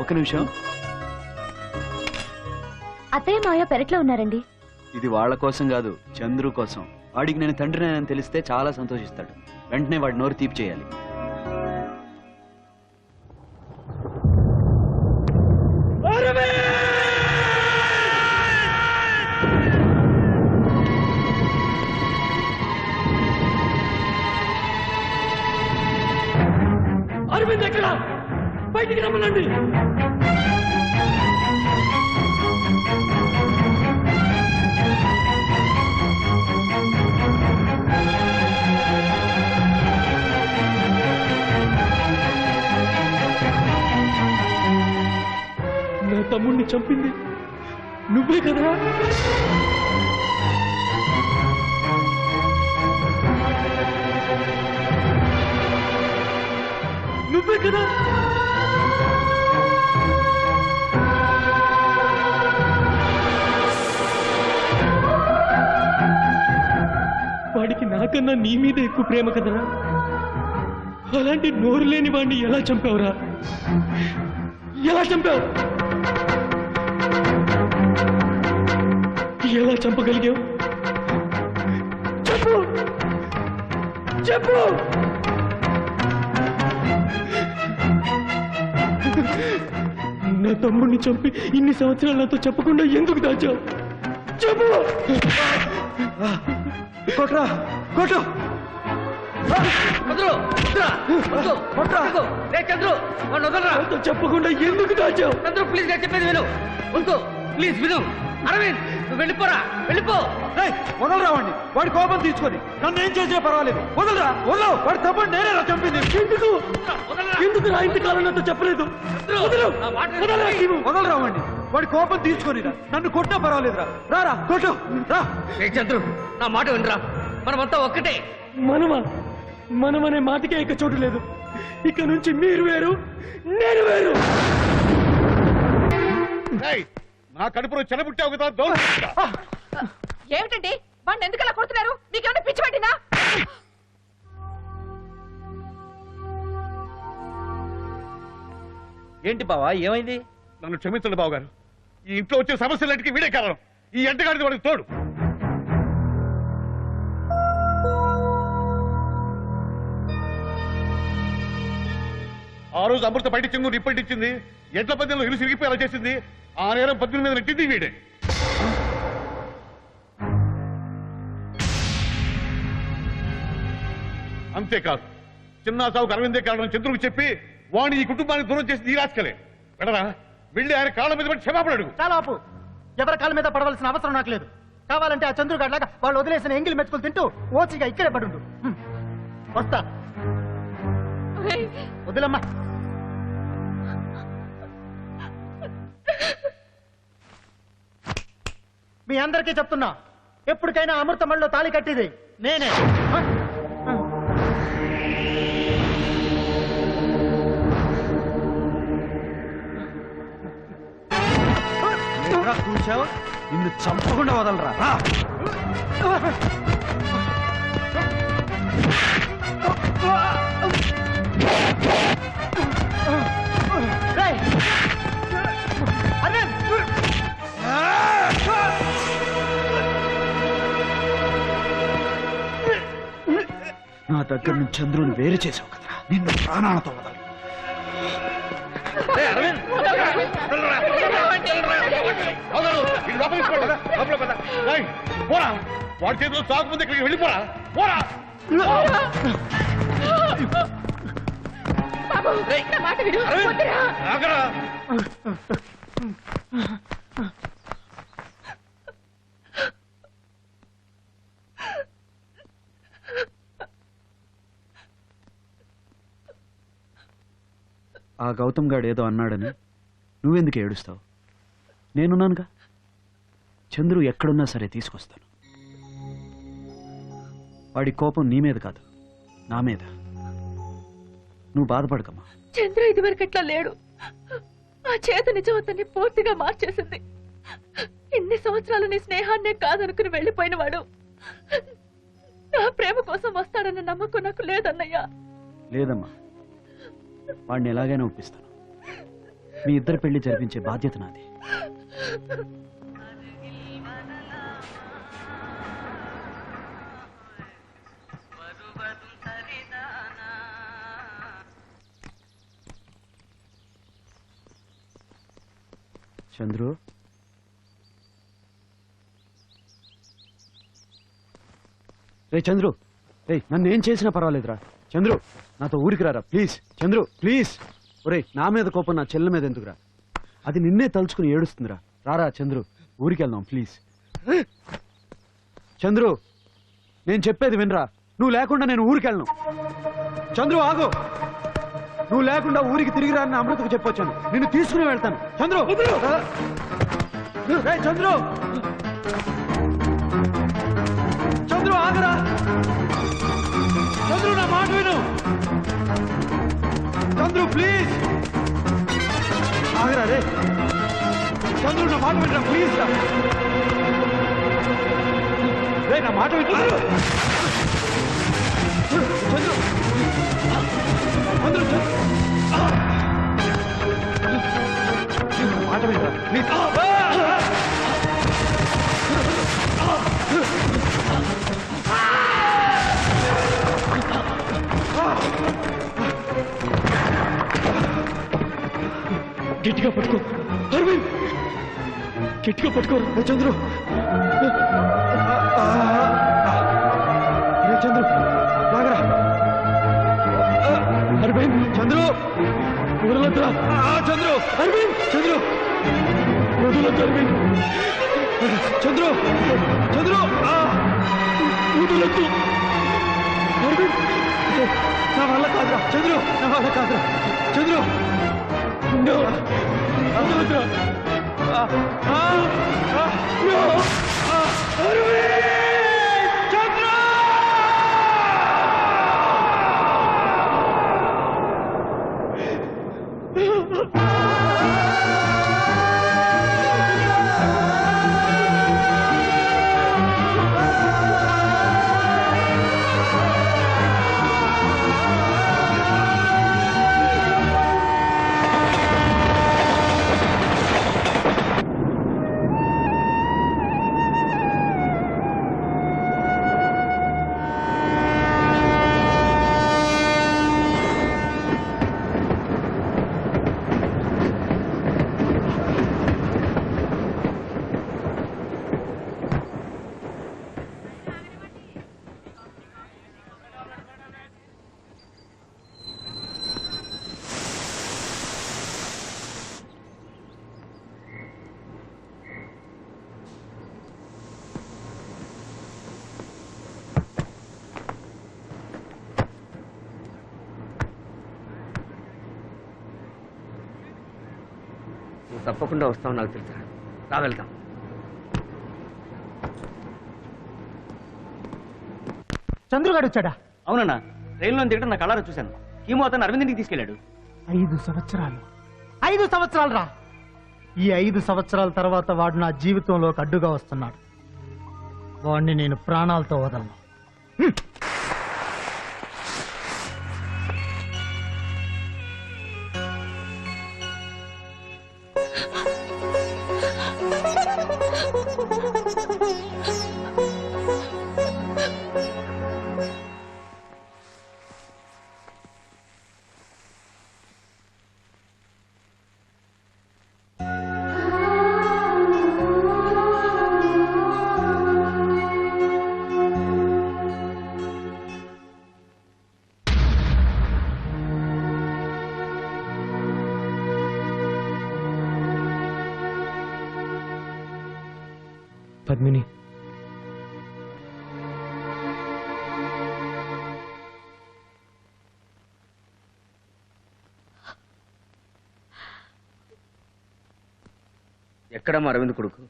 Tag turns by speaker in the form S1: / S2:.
S1: ఒక నిమిషం.
S2: అత్తయ్య మాయ పెరట్లో ఉన్నారండి.
S1: ఇది వాళ్ళ కోసం కాదు చంద్రు కోసం. వాడికి నేను తండ్రిని తెలిస్తే చాలా సంతోషిస్తాడు. వెంటనే వాడి నోరు తీపి చేయాలి.
S3: బయటికి రమ్మనండి. నా తమ్ముణ్ణి చంపింది నువ్వే కదా? నువ్వే కదా? నాకన్నా నీ మీద ఎక్కువ ప్రేమ కదరా? అలాంటి నోరు లేని వాడిని ఎలా చంపావురా? ఎలా చంపావు? ఎలా చంపగలిగావు? చెప్పు! చెప్పు! నా తమ్ముడిని చంపి ఇన్ని సంవత్సరాలు నాతో చెప్పకుండా ఎందుకు దాచావు? చెప్పు!
S4: కొట్రా! కొట్టు
S3: రే చెప్పకుండా ఎందుకు దాచావు? చంద్రు ప్లీజ్ నేను చెప్పేది విను. ఉంకో ప్లీజ్ విను. అరవింద్ నువ్వు వెళ్ళిపోరా. వెళ్ళిపో.
S4: ఏయ్, వదలరా వాడిని వాడి కోపం తీసుకొని నన్ను ఏం చేసినా పర్వాలేదు. వదలరా. వదలవు. వాడి తప్పని నేనే రా చంపింది
S3: ఎందుకు? ఎందుకు నా ఇంతకాలం నాతో చెప్పలేదు? వదలు.
S4: వాడిని వాడి కోపం తీసుకొని రా. నన్ను కొట్టినా పర్వాలేదురా రారా కొట్టు రా
S3: రే. చంద్రు నా మాట వినరా? మనమంతా ఒక్కటే. మనమా? మనమనే మాటకే ఇక చోటు లేదు. ఇక నుంచి మీరు వేరు నేను వేరు.
S5: నా కడుపులో చెడబుట్టావు కదా.
S6: ఏమిటండి? వాడిని ఎందుకు అలా కొడుతున్నారు? మీకేమైనా పిచ్చి పట్టిందా?
S7: ఏంటి బావా ఏమైంది?
S5: నన్ను క్షమించండి బావగారు. ఈ ఇంట్లో వచ్చే సమస్యలన్నిటికీ వీడే కారణం. ఈ ఎంటగాడిది వాడికి తోడు. రోజు అమృత బయట చెంగు నిప్పటిచ్చింది ఎడ్ల పద్యంలో ఇరు సిరిగిపోయేలా చేసింది. ఆ నేరం పద్యం మీద నెట్టింది వీడే. అంతేకాదు చిన్న సావుకు అరవిందే కారణం చంద్రుకు చెప్పి వాణి ఈ కుటుంబాన్ని దూరం చేసి నీరాస్కలే వెళ్ళరా? వెళ్ళి ఆయన కాళ్ళ మీద పడి క్షమాపణ అడుగు.
S8: చాలా ఆపు. ఎవరి కాళ్ళ మీద పడవలసిన అవసరం నాకు లేదు. కావాలంటే ఆ చంద్రుగాడ్ లాగా వాళ్ళు వదిలేసిన ఎంగిలి మెతుకులు తింటూ ఓచిగా ఇక్కడే పడుండు. హ్మ్. వస్తా. వదిలమ్మా. మీ అందరికీ చెప్తున్నా ఎప్పటికైనా అమృతమల్లో తాళి కట్టిది నేనే
S4: కూర్చావు నిన్ను చంపకుండా వదలరా రా
S8: రేయ్!
S1: దగ్గర నుంచి చంద్రుని వేరు చేసావు కదరా. నిన్ను ప్రాణాలతో వదలు
S5: వీడు వాడి చేతిలో చాకు ముందు ఇక్కడికి వెళ్ళిపోరా. పోరా.
S6: మాట.
S5: ఆగరా.
S1: ఆ గౌతమ్ గాడు ఏదో అన్నాడని నువ్వెందుకు ఏడుస్తావు? నేనున్నానుగా. చంద్రు ఎక్కడున్నా సరే తీసుకొస్తాను. వాడి కోపం నీ మీద కాదు నా మీద. నువ్వు బాధపడకమ్మా.
S6: చంద్ర ఇదివరకు ఎట్లా లేడు? ఆ చేత నిజం అతన్ని పూర్తిగా మార్చేసింది. ఇన్ని సంవత్సరాలు నీ స్నేహాన్నే కాదనుకుని వెళ్ళిపోయిన వాడు. నా ప్రేమ కోసం వస్తాడన్న నమ్మకం నాకు లేదన్నయ్యా.
S1: లేదమ్మా. వాడిని ఎలాగైనా ఒప్పిస్తాను. మీ ఇద్దరు పెళ్ళి జరిపించే బాధ్యత నాది. చంద్రు? రే చంద్రు! రే నన్ను ఏం చేసినా పర్వాలేదురా. చంద్రు నాతో ఊరికి రారా ప్లీజ్. చంద్రు ప్లీజ్. ఒరే నా మీద కోపం నా చెల్లె మీద ఎందుకురా? అది నిన్నే తలుచుకుని ఏడుస్తుందిరా. రారా చంద్రు ఊరికి వెళ్దాం ప్లీజ్. చంద్రు నేను చెప్పేది వినరా? నువ్వు లేకుండా నేను ఊరికి వెళ్ళను. చంద్రు ఆగు. నువ్వు లేకుండా ఊరికి తిరిగి రాని అమృతకు చెప్పొచ్చాను. నిన్ను తీసుకుని వెళ్తాను. చంద్రు! చంద్రు! చంద్రు ఆగరా. చంద్రు నా మాట విను. చంద్రు ప్లీజ్ ఆగరా రే. చంద్రు నా మాట వినరా ప్లీజ్ రా. రే నా మాట విను. చంద్రు. చంద్రు. చంద్రు మాట వినరా ప్లీజ్
S3: పట్టుకో. అరవింద్! గట్టిగా పట్టుకో
S1: రే చంద్రు! రే చంద్రు! లాగరా.
S3: అరవింద్!
S1: చంద్రు!
S3: వదలొద్దురా
S1: చంద్రు!
S3: అరవింద్!
S1: చంద్రు!
S3: వదలొద్దు అరవింద్.
S1: చంద్రు! చంద్రు! ఆ,
S3: వదలొద్దు అరవింద్!
S1: నా వల్ల కాదురా. చంద్రు! నా వల్ల కాదురా. చంద్రు!
S3: No. వదలొద్దురా
S1: ఆ, ఆ, ఆ,
S3: No.
S1: ఆ, అరవింద్! చంద్రు
S7: నువ్వు తప్పకుండా వస్తావు నాకు తెలుసా. రా వెళ్తాం
S8: చంద్రుగాడు వచ్చాడా?
S7: అవునన్నా రైల్లో దిగడం నా కళ్ళారా చూశాను. కీమో అతను అరవింద్కి తీసుకెళ్ళాడు.
S8: ఐదు సంవత్సరాలు. ఐదు సంవత్సరాలు రా ఈ ఐదు సంవత్సరాల తర్వాత వాడు నా జీవితంలోకి అడ్డుగా వస్తున్నాడు. వాడిని నేను ప్రాణాలతో వదలను.
S3: పద్మిని
S7: ఎక్కడమ్మా అరవింద్ కొడుకు?